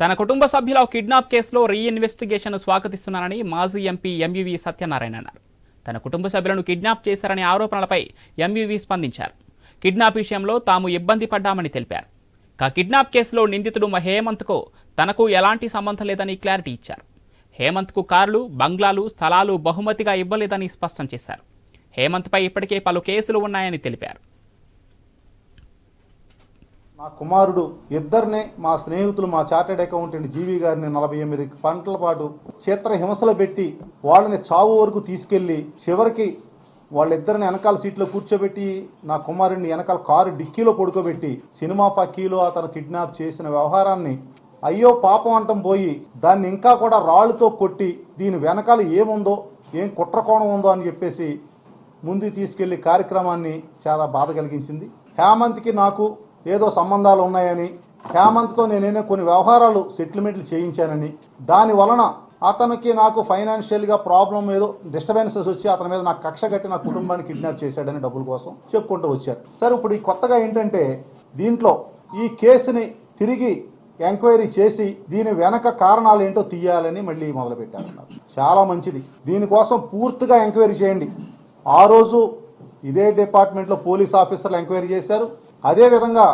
తన కుటుంబ సభ్యుల కిడ్నాప్ కేసులో రీఇన్వెస్టిగేషన్ స్వాగతిస్తున్నానని మాజీ ఎంపీ ఎంయువి సత్యనారాయణ అన్నారు. తన కుటుంబ సభ్యులను కిడ్నాప్ చేశారనే ఆరోపణలపై ఎంయువి స్పందించారు. కిడ్నాప్ విషయంలో తాము ఇబ్బంది పడ్డామని తెలిపారు. కా కిడ్నాప్ కేసులో నిందితుడు హేమంత్కు తనకు ఎలాంటి సంబంధం లేదని క్లారిటీ ఇచ్చారు. హేమంత్కు కార్లు బంగ్లాలు స్థలాలు బహుమతిగా ఇవ్వలేదని స్పష్టం చేశారు. హేమంత్పై ఇప్పటికే పలు కేసులు ఉన్నాయని తెలిపారు. మా కుమారుడు ఇద్దరినే మా స్నేహితులు మా చార్టెడ్ అకౌంటెంట్ జీవి గారిని నలభై ఎనిమిది పంటల పాటు చిత్ర హింసలు పెట్టి వాళ్ళని చావు వరకు తీసుకెళ్ళి చివరికి వాళ్ళిద్దరిని వెనకాల సీట్లో కూర్చోబెట్టి నా కుమారుడిని వెనకాల కారు డిక్కీలో పడుకోబెట్టి సినిమా పక్కీలో అతను కిడ్నాప్ చేసిన వ్యవహారాన్ని అయ్యో పాపం అంటం పోయి దాన్ని ఇంకా కూడా రాళ్ళతో కొట్టి దీని వెనకాల ఏముందో ఏం కుట్రకోణం ఉందో అని చెప్పేసి ముందు తీసుకెళ్ళి కార్యక్రమాన్ని చాలా బాధ కలిగించింది. హేమంత్కి నాకు ఏదో సంబంధాలు ఉన్నాయని హేమంత్తో నేనేనే కొన్ని వ్యవహారాలు సెటిల్మెంట్లు చేయించానని దాని వలన అతనికి నాకు ఫైనాన్షియల్గా ప్రాబ్లం ఏదో డిస్టర్బెన్సెస్ వచ్చి అతని మీద నాకు కక్ష కట్టి నా కుటుంబాన్ని కిడ్నాప్ చేశాడని డబ్బుల కోసం చెప్పుకుంటూ వచ్చారు. సరే ఇప్పుడు ఈ కొత్తగా ఏంటంటే దీంట్లో ఈ కేసుని తిరిగి ఎంక్వైరీ చేసి దీని వెనక కారణాలు ఏంటో తీయాలని మళ్ళీ మొదలుపెట్టారన్నారు. చాలా మంచిది. దీనికోసం పూర్తిగా ఎంక్వైరీ చేయండి. ఆ రోజు ఇదే డిపార్ట్మెంట్లో పోలీస్ ఆఫీసర్లు ఎంక్వైరీ చేశారు. అదేవిధంగా